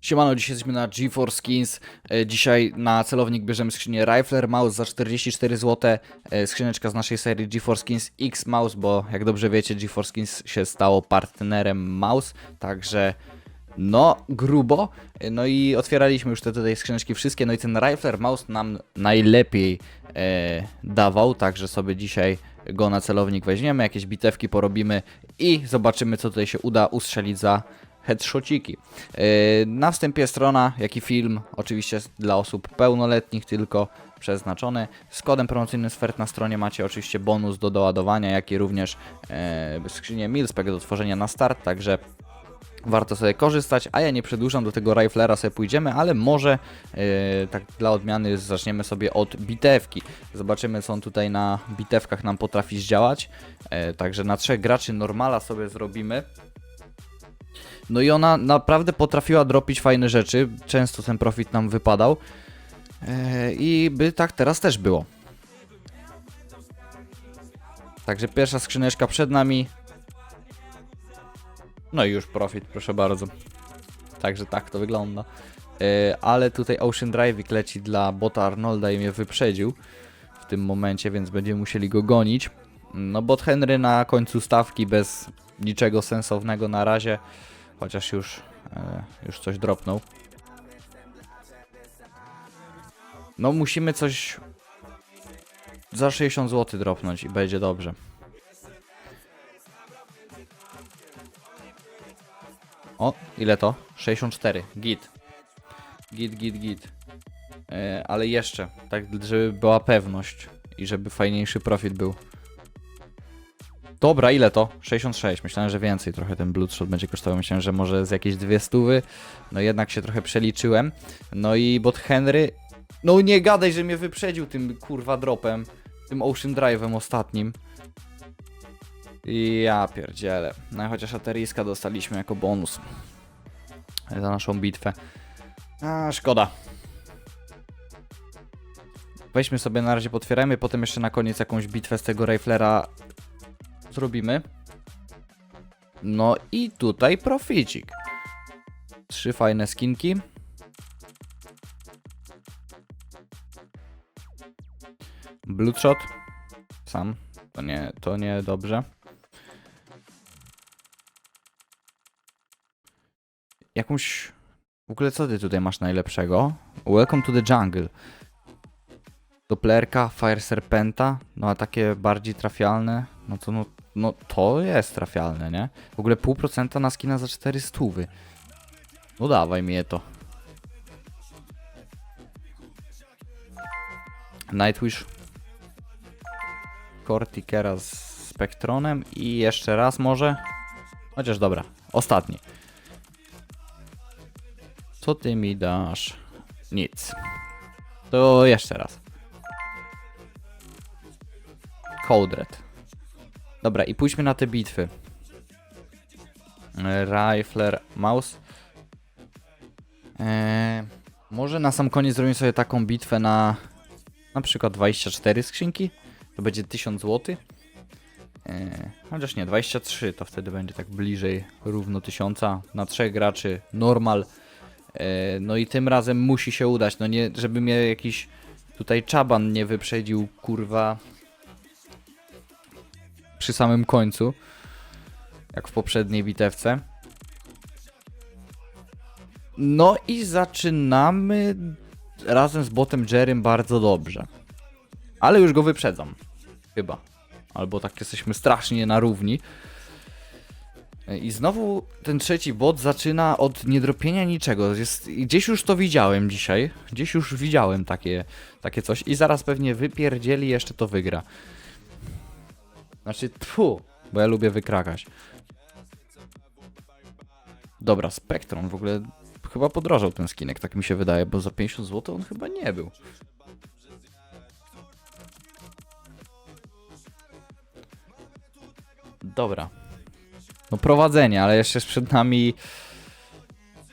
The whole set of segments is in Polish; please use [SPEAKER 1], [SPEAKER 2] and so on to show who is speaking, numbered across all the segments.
[SPEAKER 1] Siemano, dzisiaj jesteśmy na GeForce Skins. E, Dzisiaj na celownik bierzemy skrzynię Rifler Mouse za 44 zł. E, Skrzyneczka z naszej serii GeForce Skins X Mouse, bo jak dobrze wiecie, GeForce Skins się stało partnerem Mouse, także no grubo. E, No i otwieraliśmy już te tutaj skrzyneczki wszystkie, no i ten Rifler Mouse nam najlepiej e, dawał, także sobie dzisiaj go na celownik weźmiemy, jakieś bitewki porobimy i zobaczymy co tutaj się uda ustrzelić za headshotiki. Yy, Na wstępie strona, jak i film, oczywiście dla osób pełnoletnich tylko przeznaczony. Z kodem promocyjnym SFERT na stronie macie oczywiście bonus do doładowania, jak i również e, skrzynię Milspec do tworzenia na start, także warto sobie korzystać, a ja nie przedłużam, do tego Riflera sobie pójdziemy, ale może e, tak dla odmiany zaczniemy sobie od bitewki. Zobaczymy co on tutaj na bitewkach nam potrafi zdziałać. Także na trzech graczy normala sobie zrobimy. No i ona naprawdę potrafiła dropić fajne rzeczy. Często ten profit nam wypadał. E, I by tak teraz też było. Także pierwsza skrzyneczka przed nami. No i już profit, proszę bardzo. Także tak to wygląda. E, Ale tutaj Ocean Drive leci dla bota Arnolda i mnie wyprzedził w tym momencie, więc będziemy musieli go gonić. No bot Henry na końcu stawki bez niczego sensownego na razie. Chociaż już, e, już coś dropnął. No musimy coś za 60 zł dropnąć i będzie dobrze. O, ile to? 64. Git. Git, git, git. E, ale jeszcze, tak żeby była pewność i żeby fajniejszy profit był. Dobra, ile to? 66. Myślałem, że więcej trochę ten Bloodshot będzie kosztował. Myślałem, że może z jakieś dwie stówy. No jednak się trochę przeliczyłem. No i bot Henry. No nie gadaj, że mnie wyprzedził tym kurwa dropem. Tym Ocean Drive'em ostatnim. Ja pierdzielę. No chociaż ateryjska dostaliśmy jako bonus. Za naszą bitwę. A, szkoda. Weźmy sobie na razie, potwierajmy, potem jeszcze na koniec jakąś bitwę z tego Riflera zrobimy. No i tutaj proficik. Trzy fajne skinki. Bloodshot. Sam. To nie, to nie dobrze. Jakąś... W ogóle co ty tutaj masz najlepszego? Welcome to the jungle. Dopplerka, Fire Serpenta, no a takie bardziej trafialne, no to no, no to jest trafialne, nie? W ogóle pół procenta na skina za 400. No dawaj mi je to. Nightwish. Cortikera z Spectronem i jeszcze raz może. Chociaż dobra, ostatni. Co ty mi dasz? Nic. To jeszcze raz. Codred. Dobra, i pójdźmy na te bitwy. E, Rifler, Mouse. Eee, może na sam koniec zrobimy sobie taką bitwę na na przykład 24 skrzynki. To będzie 1000 zł. Eee, chociaż nie, 23 to wtedy będzie tak bliżej równo 1000 na trzech graczy normal. Eee, no i tym razem musi się udać. No nie, żeby mnie jakiś tutaj czaban nie wyprzedził, kurwa, przy samym końcu, jak w poprzedniej bitewce. No i zaczynamy razem z botem Jerrym bardzo dobrze. Ale już go wyprzedzam. Chyba. Albo tak jesteśmy strasznie na równi. I znowu ten trzeci bot zaczyna od niedropienia niczego. Jest, gdzieś już to widziałem dzisiaj. Gdzieś już widziałem takie, takie coś. I zaraz pewnie wypierdzieli jeszcze to wygra. Znaczy, tfu, bo ja lubię wykrakać. Dobra, Spectrum w ogóle chyba podrożał ten skinek, tak mi się wydaje, bo za 50 zł on chyba nie był. Dobra. No prowadzenie, ale jeszcze jest przed nami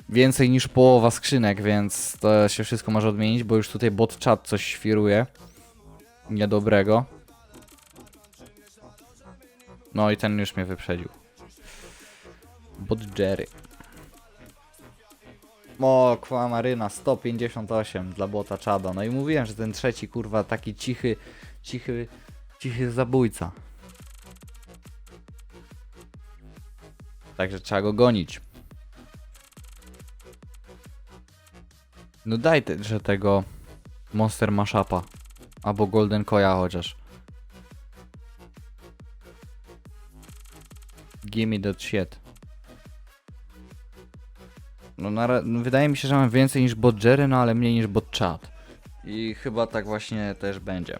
[SPEAKER 1] więcej niż połowa skrzynek, więc to się wszystko może odmienić, bo już tutaj bot chat coś świruje. Niedobrego. No i ten już mnie wyprzedził. Bot Jerry. O, Kwamaryna 158 dla bota Czada. No i mówiłem, że ten trzeci kurwa taki cichy, cichy, cichy zabójca. Także trzeba go gonić. No daj te, że tego Monster Mashapa. Albo Golden Koya chociaż. Gimme that shit. No, na, no wydaje mi się, że mam więcej niż bot Jerry, no ale mniej niż bot Chat. I chyba tak właśnie też będzie.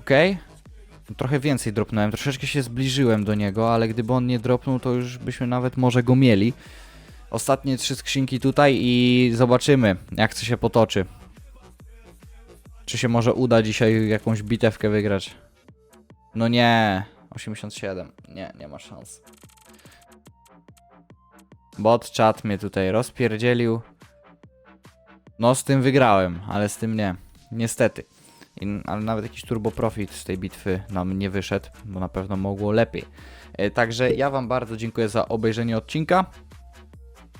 [SPEAKER 1] Okej. No, Trochę więcej dropnąłem, troszeczkę się zbliżyłem do niego, ale gdyby on nie dropnął, to już byśmy nawet może go mieli. Ostatnie trzy skrzynki tutaj i zobaczymy, jak to się potoczy. Czy się może uda dzisiaj jakąś bitewkę wygrać? No nie, 87. Nie, nie ma szans. Bot chat mnie tutaj rozpierdzielił. No z tym wygrałem, ale z tym nie. Niestety. I, ale nawet jakiś turbo profit z tej bitwy nam nie wyszedł, bo na pewno mogło lepiej. E, Także ja Wam bardzo dziękuję za obejrzenie odcinka.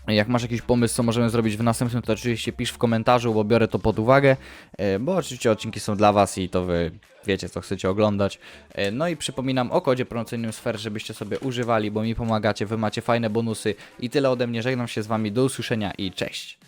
[SPEAKER 1] Jak masz jakiś pomysł, co możemy zrobić w następnym, to oczywiście pisz w komentarzu, bo biorę to pod uwagę, e, bo oczywiście odcinki są dla Was i to Wy wiecie, co chcecie oglądać. E, No i przypominam o kodzie promocyjnym Sfer, żebyście sobie używali, bo mi pomagacie, Wy macie fajne bonusy i tyle ode mnie. Żegnam się z Wami, do usłyszenia i cześć!